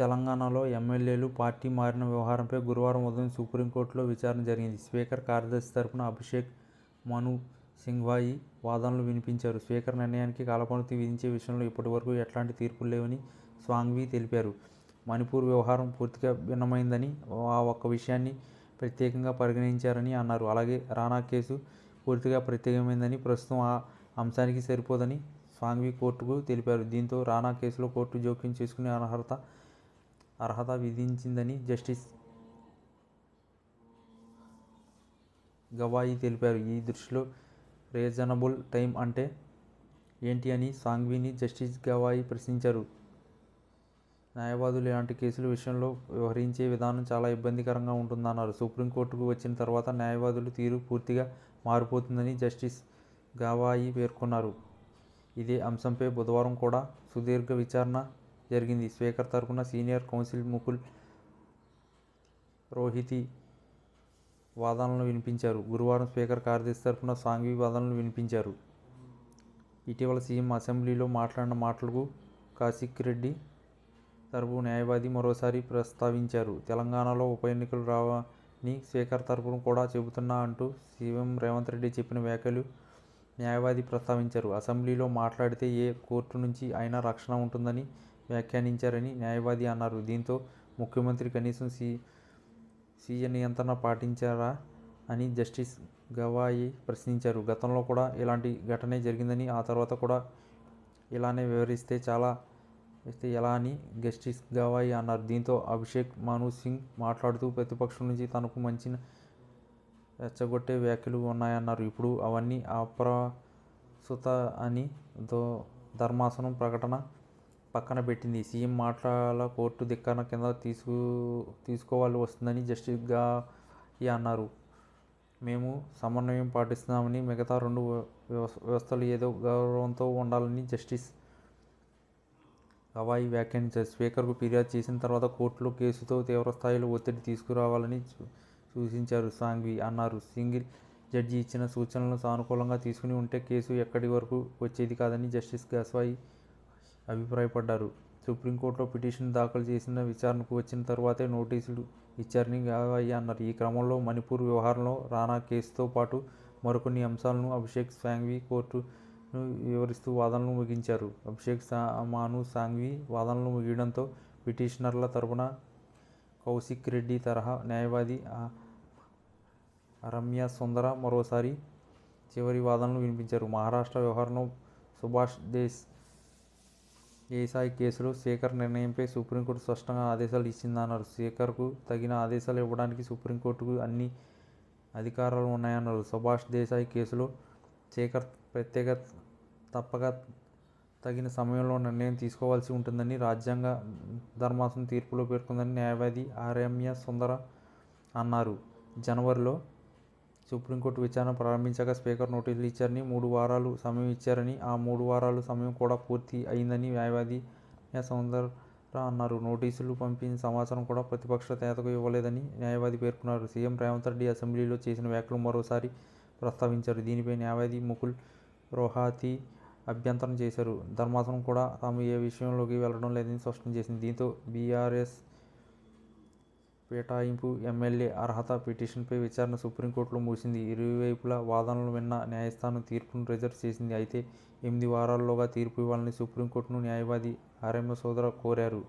తెలంగాణలో ఎమ్మెల్యేలు పార్టీ మారిన వ్యవహారంపై గురువారం ఉదయం సుప్రీంకోర్టులో విచారణ జరిగింది. స్పీకర్ కార్యదర్శి తరఫున అభిషేక్ మను సింఘ్వాయి వాదనలు వినిపించారు. స్పీకర్ నిర్ణయానికి కాలపరిమితి విధించే విషయంలో ఇప్పటివరకు ఎట్లాంటి తీర్పులు లేవని స్వాంగ్వి తెలిపారు. మణిపూర్ వ్యవహారం పూర్తిగా భిన్నమైందని, ఆ ఒక్క విషయాన్ని ప్రత్యేకంగా పరిగణించారని అన్నారు. అలాగే రానా కేసు పూర్తిగా ప్రత్యేకమైందని, ప్రస్తుతం ఆ అంశానికి సరిపోదని స్వాంగ్వి కోర్టుకు తెలిపారు. దీంతో రానా కేసులో కోర్టు జోక్యం చేసుకునే అర్హత అర్హత విధించిందని జస్టిస్ గవాయి తెలిపారు. ఈ దృష్టిలో రీజనబుల్ టైం అంటే ఏంటి అని సాంగ్విని జస్టిస్ గవాయి ప్రశ్నించారు. న్యాయవాదులు ఇలాంటి కేసుల విషయంలో వ్యవహరించే విధానం చాలా ఇబ్బందికరంగా ఉంటుందన్నారు. సుప్రీంకోర్టుకు వచ్చిన తర్వాత న్యాయవాదుల తీరు పూర్తిగా మారిపోతుందని జస్టిస్ గవాయి పేర్కొన్నారు. ఇదే అంశంపై బుధవారం కూడా సుదీర్ఘ విచారణ జరిగింది. స్పీకర్ తరఫున సీనియర్ కౌన్సిల్ ముకుల్ రోహితి వాదనలు వినిపించారు. గురువారం స్పీకర్ కార్యదర్శి తరఫున సాంఘ్వీ వాదనలు వినిపించారు. ఇటీవల సీఎం అసెంబ్లీలో మాట్లాడిన మాటలకు కాశిక్ రెడ్డి తరపు న్యాయవాది మరోసారి ప్రస్తావించారు. తెలంగాణలో ఉప ఎన్నికలు రావని స్పీకర్ తరఫున కూడా చెబుతున్నా అంటూ సీఎం రేవంత్ రెడ్డి చెప్పిన వ్యాఖ్యలు న్యాయవాది ప్రస్తావించారు. అసెంబ్లీలో మాట్లాడితే ఏ కోర్టు నుంచి అయినా రక్షణ ఉంటుందని వ్యాఖ్యానించారని న్యాయవాది అన్నారు. దీంతో ముఖ్యమంత్రి కనీసం సీ సీజ నియంత్రణ పాటించారా అని జస్టిస్ గవాయి ప్రశ్నించారు. గతంలో కూడా ఇలాంటి ఘటనే జరిగిందని, ఆ తర్వాత కూడా ఇలానే వివరిస్తే చాలా ఇస్తే ఎలా అని జస్టిస్ గవాయి అన్నారు. దీంతో అభిషేక్ మను సింగ్ మాట్లాడుతూ ప్రతిపక్షం నుంచి తనకు మంచి రెచ్చగొట్టే వ్యాఖ్యలు ఉన్నాయన్నారు. ఇప్పుడు అవన్నీ అప్రస్తుత అని దో ధర్మాసనం ప్రకటన పక్కన పెట్టింది. సీఎం మాటల కోర్టు ధిక్కరణ కింద తీసుకు తీసుకోవాలి వస్తుందని జస్టిస్ గవాయి అన్నారు. మేము సమన్వయం పాటిస్తున్నామని, మిగతా రెండు వ్యవస్థలు ఏదో గౌరవంతో ఉండాలని జస్టిస్ గవాయి వ్యాఖ్యానించారు. స్పీకర్కు ఫిర్యాదు చేసిన తర్వాత కోర్టులో కేసుతో తీవ్రస్థాయిలో ఒత్తిడి తీసుకురావాలని సూచించారు సాంగ్వి అన్నారు. సింగిల్ జడ్జి ఇచ్చిన సూచనలను సానుకూలంగా తీసుకుని ఉంటే కేసు ఎక్కడి వరకు వచ్చేది కాదని జస్టిస్ గస్వాయి అభిప్రాయపడ్డారు. సుప్రీంకోర్టులో పిటిషన్ దాఖలు చేసిన విచారణకు వచ్చిన తర్వాతే నోటీసులు ఇచ్చారని గవాయి అన్నారు. ఈ క్రమంలో మణిపూర్ వ్యవహారంలో రానా కేసుతో పాటు మరికొన్ని అంశాలను అభిషేక్ సాంఘ్వి కోర్టును వివరిస్తూ వాదనలు ముగించారు. అభిషేక్ సామాను సాంఘ్వి వాదనలు ముగియడంతో పిటిషనర్ల తరఫున కౌశిక్రెడ్డి తరహా న్యాయవాది రమ్య సుందర మరోసారి చివరి వాదనలు వినిపించారు. మహారాష్ట్ర వ్యవహారంలో సుభాష్ ఏసాయి కేసులో శేఖర్ నిర్ణయంపై సుప్రీంకోర్టు స్పష్టంగా ఆదేశాలు ఇచ్చిందన్నారు. శేఖర్కు తగిన ఆదేశాలు ఇవ్వడానికి సుప్రీంకోర్టుకు అన్ని అధికారాలు ఉన్నాయన్నారు. సుభాష్ దేశాయ్ కేసులో శేఖర్ ప్రత్యేక తప్పక తగిన సమయంలో నిర్ణయం తీసుకోవాల్సి ఉంటుందని రాజ్యాంగ ధర్మాసనం తీర్పులో పేర్కొందని న్యాయవాది రమ్య సుందర అన్నారు. జనవరిలో సుప్రీంకోర్టు విచారణ ప్రారంభించగా స్పీకర్ నోటీసులు ఇచ్చారని, మూడు వారాలు సమయం ఇచ్చారని, ఆ మూడు వారాలు సమయం కూడా పూర్తి అయిందని న్యాయవాది సౌందర అన్నారు. నోటీసులు పంపిన సమాచారం కూడా ప్రతిపక్ష నేతకు ఇవ్వలేదని న్యాయవాది పేర్కొన్నారు. సీఎం రేవంత్ రెడ్డి అసెంబ్లీలో చేసిన వ్యాఖ్యలు మరోసారి ప్రస్తావించారు. దీనిపై న్యాయవాది ముకుల్ రోహాతి అభ్యంతరం చేశారు. ధర్మాసనం కూడా తాము ఏ విషయంలోకి వెళ్ళడం లేదని స్పష్టం చేసింది. దీంతో బీఆర్ఎస్ ఫిరాయింపు ఎమ్మెల్యే అర్హత పిటిషన్పై విచారణ సుప్రీంకోర్టులో ముగిసింది. ఇరువైపులా వాదనలు విన్న న్యాయస్థానం తీర్పును రిజర్వ్ చేసింది. అయితే ఎనిమిది వారాల్లోగా తీర్పు ఇవ్వాలని సుప్రీంకోర్టును న్యాయవాది రమ్య సోదర కోరారు.